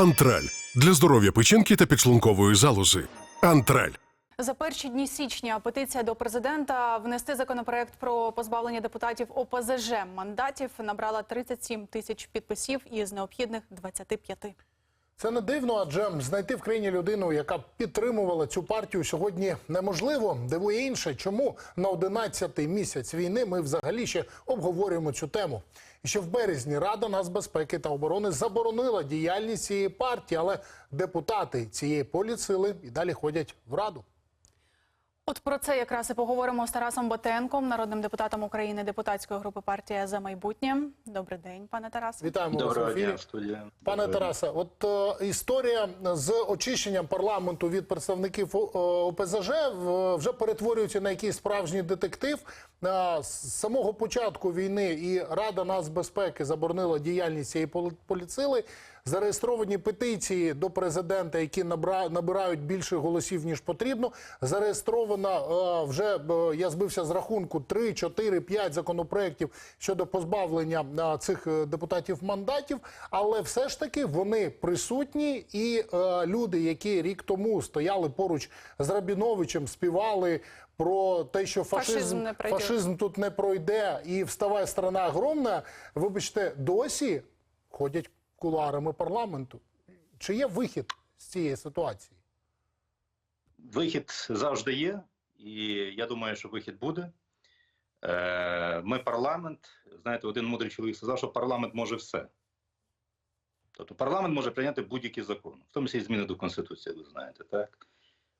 Антраль для здоров'я печінки та підшлункової залози. Антраль. За перші дні січня петиція до президента внести законопроект про позбавлення депутатів ОПЗЖ мандатів набрала 37 тисяч підписів із необхідних 25. Це не дивно, адже знайти в країні людину, яка підтримувала цю партію сьогодні неможливо. Дивує інше, чому на 11-й місяць війни ми взагалі ще обговорюємо цю тему. І ще в березні Рада нацбезпеки та оборони заборонила діяльність цієї партії, але депутати цієї поліцили і далі ходять в раду. От про це якраз і поговоримо з Тарасом Ботенком, народним депутатом України депутатської групи партія за майбутнє. Добрий день, пане Тарасе. Вітаємо вас в Доброго ефірі. дня, студія. Пане. Тарасе, от е, історія з очищенням парламенту від представників е, ОПЗЖ вже перетворюється на якийсь справжній детектив. Е, з самого початку війни і Рада нацбезпеки заборонила діяльність цієї поліцили. Зареєстровані петиції до президента, які набирають більше голосів ніж потрібно. Зареєстровано е, вже е, я збився з рахунку 3, 4, 5 законопроєктів щодо позбавлення е, цих депутатів мандатів. Але все ж таки вони присутні, і люди, які рік тому стояли поруч з Рабіновичем, співали. Про те, що Фашизм фашизм, не фашизм тут не пройде, і вставай страна огромна. Вибачте, досі ходять кулуарами парламенту. Чи є вихід з цієї ситуації? Вихід завжди є, і я думаю, що вихід буде. Е, Ми парламент. Знаєте, один мудрий чоловік сказав, що парламент може все. Тобто парламент може прийняти будь-який закон, в тому числі зміни до Конституції, ви знаєте, так?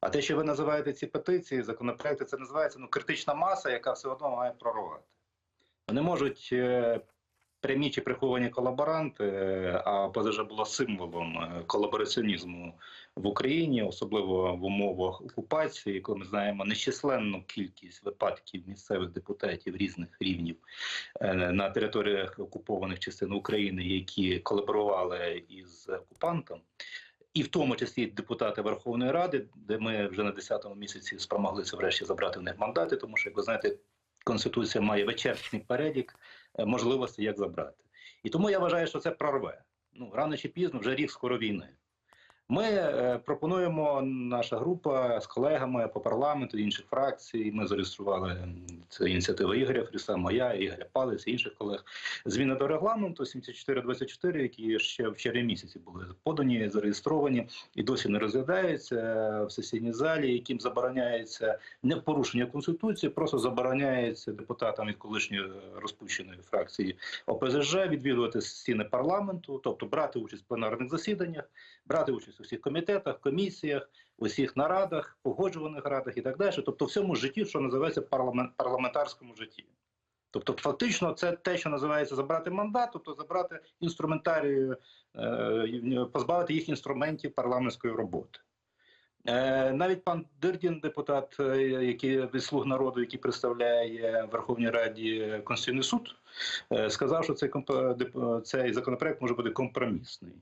А те, що ви називаєте ці петиції, законопроекти, це називається ну, критична маса, яка все одно має прорвати. Вони можуть е, прямі чи приховані колаборанти, е, а ОПЗЖ була символом е, колабораціонізму в Україні, особливо в умовах окупації, коли ми знаємо нечисленну кількість випадків місцевих депутатів різних рівнів е, на територіях окупованих частин України, які колаборували із окупантом. І в тому числі депутати Верховної Ради, де ми вже на 10-му місяці спромоглися врешті забрати в них мандати, тому що, як ви знаєте, Конституція має вичерпний перелік е, можливостей, як забрати. І тому я вважаю, що це прорве. Ну, рано чи пізно, вже рік скоро війни. Ми е, пропонуємо, наша група з колегами по парламенту, інших фракцій. Ми зареєстрували це ініціатива Ігоря Фріса, моя, Ігоря Палець, інших колег. Зміни до регламенту 7424, які ще в червні місяці були подані, зареєстровані і досі не розглядаються в сесійній залі, яким забороняється не порушення конституції, просто забороняється депутатам від колишньої розпущеної фракції ОПЗЖ відвідувати стіни парламенту, тобто брати участь в пленарних засіданнях, брати участь у всіх комітетах, комісіях, усіх нарадах, погоджуваних радах і так далі. Тобто, всьому житті, що називається парламент, парламентарському житті. Тобто, фактично, це те, що називається забрати мандат, тобто забрати інструментарію, е, позбавити їх інструментів парламентської роботи. Е, Навіть пан Дирдін, депутат, е, який від слуг народу, який представляє в Верховній Раді Конституційний суд, сказав, що цей комп- цей законопроект може бути компромісний.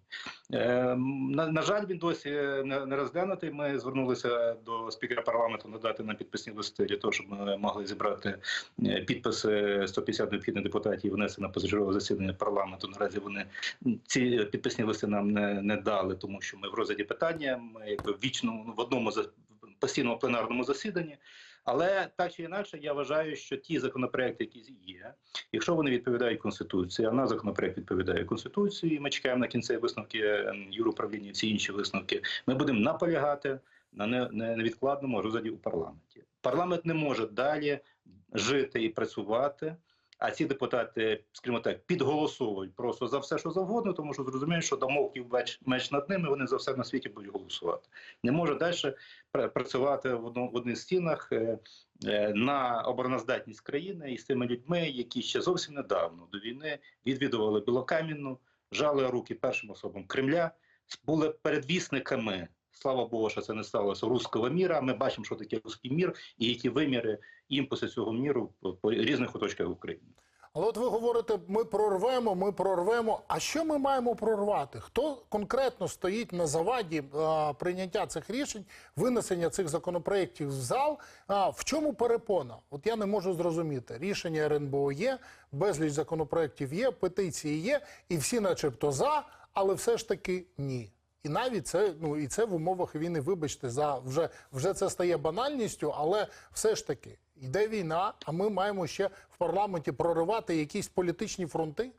Е, На, на жаль, він досі не, не розглянутий. Ми звернулися до спікера парламенту надати нам підписні листи для того, щоб ми могли зібрати е, підписи 150 необхідних депутатів і внести на позачергове засідання парламенту. Наразі вони ці підписні листи нам не, не дали, тому що ми в розгляді питання. Ми якби в вічному в одному постійному пленарному засіданні. Але так чи інакше, я вважаю, що ті законопроекти, які є, якщо вони відповідають конституції, а на законопроект відповідає конституції. Ми чекаємо на кінцеві висновки ем, юруправління, всі інші висновки. Ми будемо наполягати на не- не- невідкладному розгляді у парламенті. Парламент не може далі жити і працювати. А ці депутати, скажімо так, підголосовують просто за все, що завгодно, тому що зрозуміють, що домовків меч, над ними, вони за все на світі будуть голосувати. Не може далі працювати в, одно, в одних стінах е, е, на обороноздатність країни і з тими людьми, які ще зовсім недавно до війни відвідували Білокам'яну, жали руки першим особам Кремля, були передвісниками. Слава Богу, що це не сталося руського міра. Ми бачимо, що таке руський мір і які виміри імпульси цього міру по- різних куточках України. Але от ви говорите, ми прорвемо, ми прорвемо. А що ми маємо прорвати? Хто конкретно стоїть на заваді а, прийняття цих рішень, винесення цих законопроєктів в зал? А, в чому перепона? От я не можу зрозуміти. Рішення РНБО є, безліч законопроєктів є, петиції є, і всі, начебто, за, але все ж таки ні. І навіть це, ну і це в умовах війни, вибачте, за вже, вже це стає банальністю, але все ж таки йде війна, а ми маємо ще в парламенті проривати якісь політичні фронти.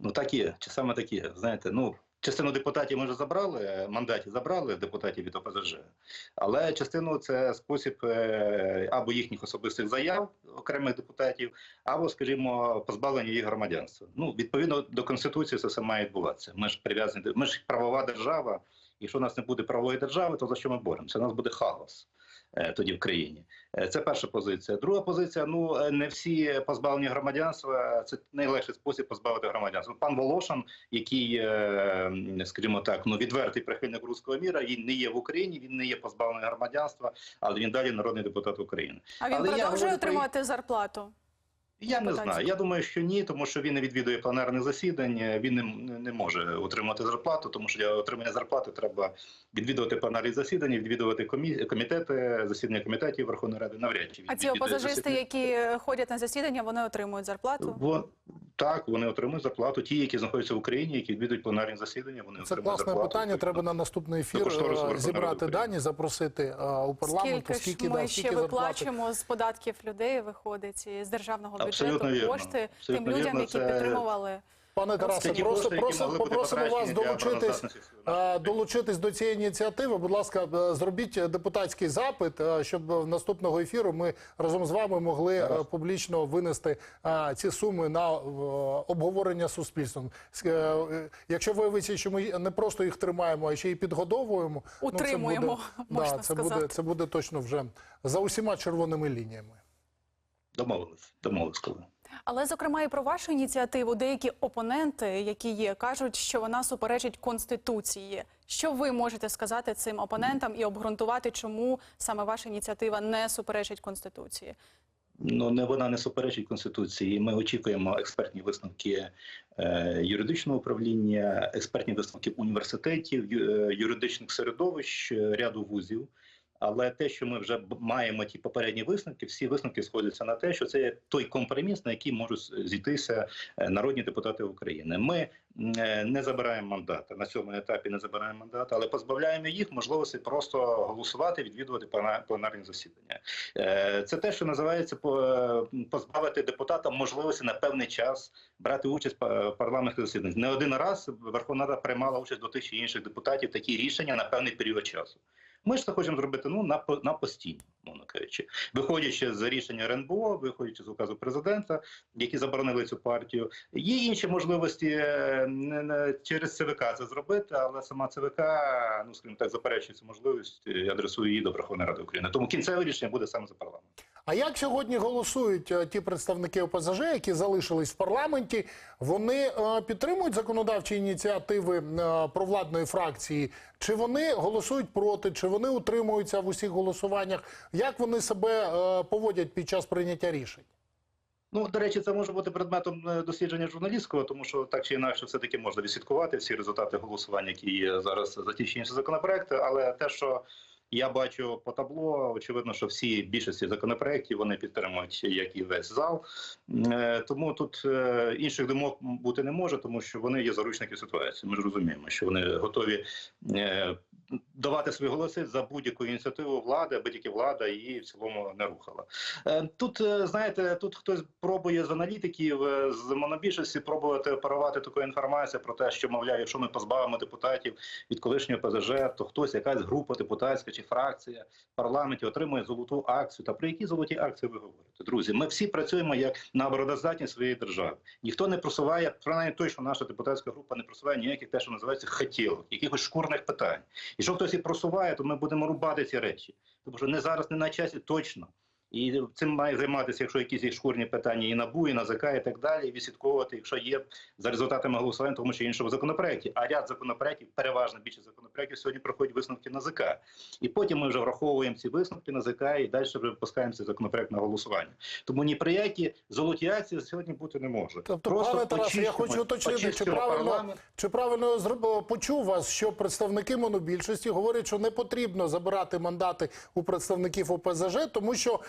Ну так є, чи саме такі. Знаєте, ну частину депутатів ми вже забрали, мандатів забрали депутатів від ОПЗЖ, але частину це спосіб е, або їхніх особистих заяв окремих депутатів, або, скажімо, позбавлення їх громадянства. Ну відповідно до конституції це все має відбуватися. Ми ж прив'язані ми ж правова держава. Якщо у нас не буде правової держави, то за що ми боремося? У нас буде хаос тоді в країні. Е, Це перша позиція. Друга позиція: ну е, не всі позбавлені громадянства. Це найлегший спосіб позбавити громадянства. Пан Волошин, який, е, скажімо так, ну відвертий прихильник руського міра, він не є в Україні, він не є позбавлений громадянства, але він далі народний депутат України. А він Але продовжує отримати про- зарплату. Я не знаю. Я думаю, що ні, тому що він не відвідує пленарних засідання. Він не, не може отримати зарплату, тому що для отримання зарплати треба відвідувати пленарні засідання, відвідувати комі... комітети, засідання комітетів Верховної Ради. Навряд чи А ці опозажисти, засідання. які ходять на засідання, вони отримують зарплату. Так, вони отримують зарплату. Ті, які знаходяться в Україні, які відвідують пленарні засідання, вони Це отримують класне зарплату. питання. Треба на наступний ефір е, зібрати дані, запросити е, у парламенту. Скільки ж да, ми скільки ще зарплати. виплачуємо з податків людей, виходить з державного Абсолютно бюджету вірно. кошти Абсолютно тим людям, вірно. які Це- підтримували. Пане Тарасе, просто, просто попросимо вас долучитись, е, долучитись до цієї ініціативи. Будь ласка, е, зробіть депутатський запит, е, щоб наступного ефіру ми разом з вами могли Гаразд. публічно винести ці суми на обговорення з суспільством. С- Якщо виявиться, що ми не просто їх тримаємо, а ще й підгодовуємо, ну, це буде, можна да, це буде, це буде точно вже за усіма червоними лініями. Домовились, домовились коли. Але зокрема і про вашу ініціативу деякі опоненти, які є, кажуть, що вона суперечить конституції. Що ви можете сказати цим опонентам і обґрунтувати, чому саме ваша ініціатива не суперечить конституції? Ну не вона не суперечить конституції. Ми очікуємо експертні висновки е, юридичного управління, експертні висновки університетів, ю- е, юридичних середовищ, е, ряду вузів. Але те, що ми вже маємо ті попередні висновки, всі висновки сходяться на те, що це той компроміс, на який можуть зійтися е, народні депутати України. Ми е, не забираємо мандата на цьому етапі, не забираємо мандата, але позбавляємо їх можливості просто голосувати, відвідувати пленарні засідання. Е, Це те, що називається позбавити депутата можливості на певний час брати участь в парламентських засіданнях. Не один раз Верховна Рада приймала участь до тих чи інших депутатів такі рішення на певний період часу. Ми ж це хочемо зробити ну на на постійно, мовно кажучи, виходячи з рішення РНБО, виходячи з указу президента, які заборонили цю партію. Є інші можливості е, не, через ЦВК це зробити, але сама ЦВК, ну скажімо так, заперечує цю можливість і адресує її до Верховної Ради України. Тому кінцеве рішення буде саме за парламент. А як сьогодні голосують е, ті представники ОПЗЖ, які залишились в парламенті? Вони е, підтримують законодавчі ініціативи е, провладної фракції? Чи вони голосують проти, чи вони утримуються в усіх голосуваннях? Як вони себе поводять під час прийняття рішень? Ну, до речі, це може бути предметом дослідження журналістського, тому що так чи інакше, все таки можна відслідкувати всі результати голосування, які є зараз за ті чи інші законопроекти. Але те, що я бачу по табло, очевидно, що всі більшості законопроєктів вони підтримують, як і весь зал. Е, Тому тут е, інших думок бути не може, тому що вони є заручники ситуації. Ми ж розуміємо, що вони готові е, давати свої голоси за будь-яку ініціативу влади, аби тільки влада її в цілому не рухала. Е, Тут е, знаєте, тут хтось пробує з аналітиків е, з монобільшості пробувати оперувати таку інформацію про те, що мовляв, якщо ми позбавимо депутатів від колишнього ПЗЖ, то хтось, якась група депутатська чи фракція в парламенті отримує золоту акцію. Та про які золоті акції ви говорите? Друзі, ми всі працюємо як на обороноздатність своєї держави. Ніхто не просуває, принаймні точно наша депутатська група не просуває ніяких те, що називається хотілок, якихось шкурних питань. І що хтось і просуває, то ми будемо рубати ці речі. Тому що не зараз, не на часі точно. І цим має займатися, якщо якісь є шкурні питання і НАБУ, і НАЗК, і так далі, і відслідковувати, якщо є за результатами голосування, тому чи іншому законопроекті. А ряд законопроектів, переважно більше законопроектів, сьогодні проходять висновки НАЗК. І потім ми вже враховуємо ці висновки НАЗК і далі вже випускаємо цей законопроект на голосування. Тому ні при які золоті акції сьогодні бути не може. Тобто, пане Тарасе, я хочу уточнити, чи правильно, чи правильно почув вас, що представники монобільшості говорять, що не потрібно забирати мандати у представників ОПЗЖ, тому що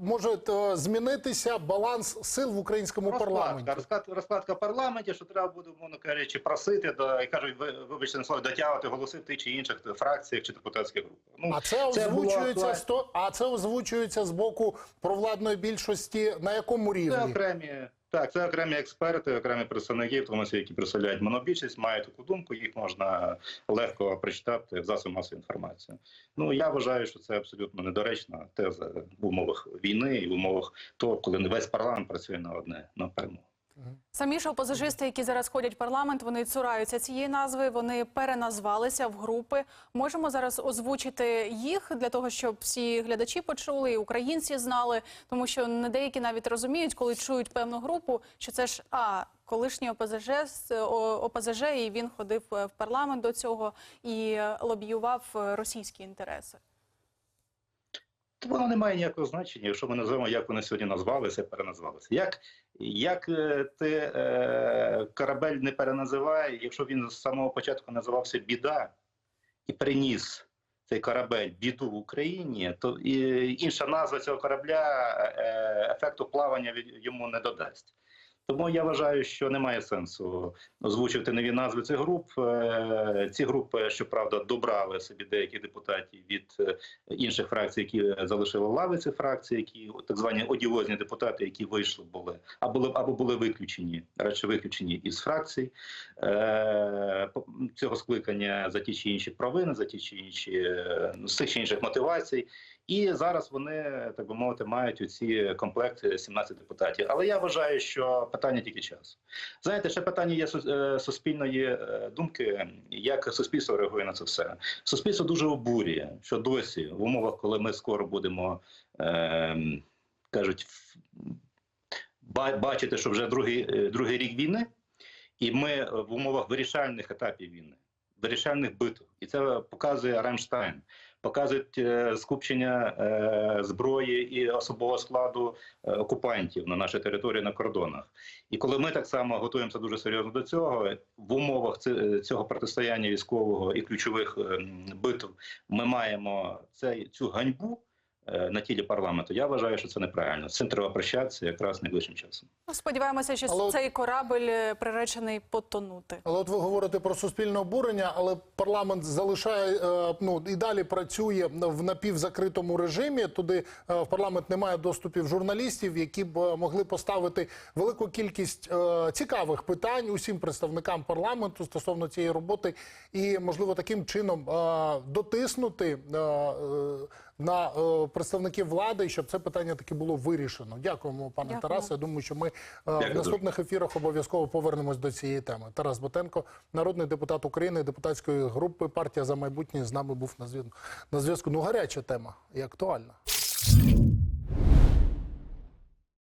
може е, змінитися баланс сил в українському парламенті? Розкладка, розкладка, розкладка парламенті, що треба буде, мовно кажучи, просити, до, і кажуть, ви, вибачте на слово, дотягувати голоси в тих чи інших фракціях чи депутатських групах. Ну, А це це озвучується сто, а це озвучується з боку провладної більшості на якому Це рівні? окремі, так, це окремі експерти, окремі представники, в тому числі, які представляють монобільшість, мають таку думку, їх можна легко прочитати в засобах масової інформації. Ну я вважаю, що це абсолютно недоречна теза в умовах війни і в умовах того, коли весь парламент працює на одне на перемогу. Самі ж опозажисти, які зараз ходять в парламент, вони цураються цієї назви, вони переназвалися в групи. Можемо зараз озвучити їх для того, щоб всі глядачі почули, і українці знали, тому що не деякі навіть розуміють, коли чують певну групу, що це ж а колишній ОПЗЖ, з- ОПЗЖ, і він ходив е, в парламент до цього і е, лобіював е, російські інтереси. То воно не має ніякого значення, якщо ми називаємо, як вони сьогодні назвалися, переназвалися. Як, як е, ти е, корабель не переназиває, якщо він з самого початку називався біда і приніс цей корабель біду в Україні, то і інша назва цього корабля е, ефекту плавання йому не додасть. Тому я вважаю, що немає сенсу озвучувати нові назви цих груп. Е, Ці групи, щоправда, добрали собі деяких депутатів від е, інших фракцій, які залишили лави цих фракцій, які так звані одіозні депутати, які вийшли, були або були або були виключені, радше виключені із фракцій е, цього скликання за ті чи інші провини, за ті чи інші е, з тих чи інших мотивацій. І зараз вони, так би мовити, мають оці комплекти 17 депутатів. Але я вважаю, що питання тільки часу. Знаєте, ще питання є е, суспільної е, думки, як суспільство реагує на це все. Суспільство дуже обурює, що досі в умовах, коли ми скоро будемо е, кажуть, бачити, що вже другий, е, другий рік війни, і ми в умовах вирішальних етапів війни, вирішальних битв, і це показує Рамштайн. Показують е, скупчення е, зброї і особового складу е, окупантів на нашій території на кордонах. І коли ми так само готуємося дуже серйозно до цього, в умовах цього протистояння військового і ключових ем, битв ми маємо цей, цю ганьбу на тілі парламенту. Я вважаю, що це неправильно. З цим треба прощатися якраз найближчим часом. Ну, Сподіваємося, що Але цей корабель е, приречений потонути. Але от ви говорите про суспільне обурення, але парламент залишає е, ну і далі працює в напівзакритому режимі. Туди е, в парламент немає доступів журналістів, які б е, могли поставити велику кількість е, цікавих питань усім представникам парламенту стосовно цієї роботи, і можливо таким чином е, дотиснути е, е, на е, представників влади, щоб це питання таки було вирішено. Дякуємо, пане Дякую. Тарасе. Я думаю, що ми Дякую. в наступних ефірах обов'язково повернемось до цієї теми. Тарас Ботенко, народний депутат України, депутатської групи партія за майбутнє з нами був на зв'язку. На зв'язку. Ну гаряча тема і актуальна.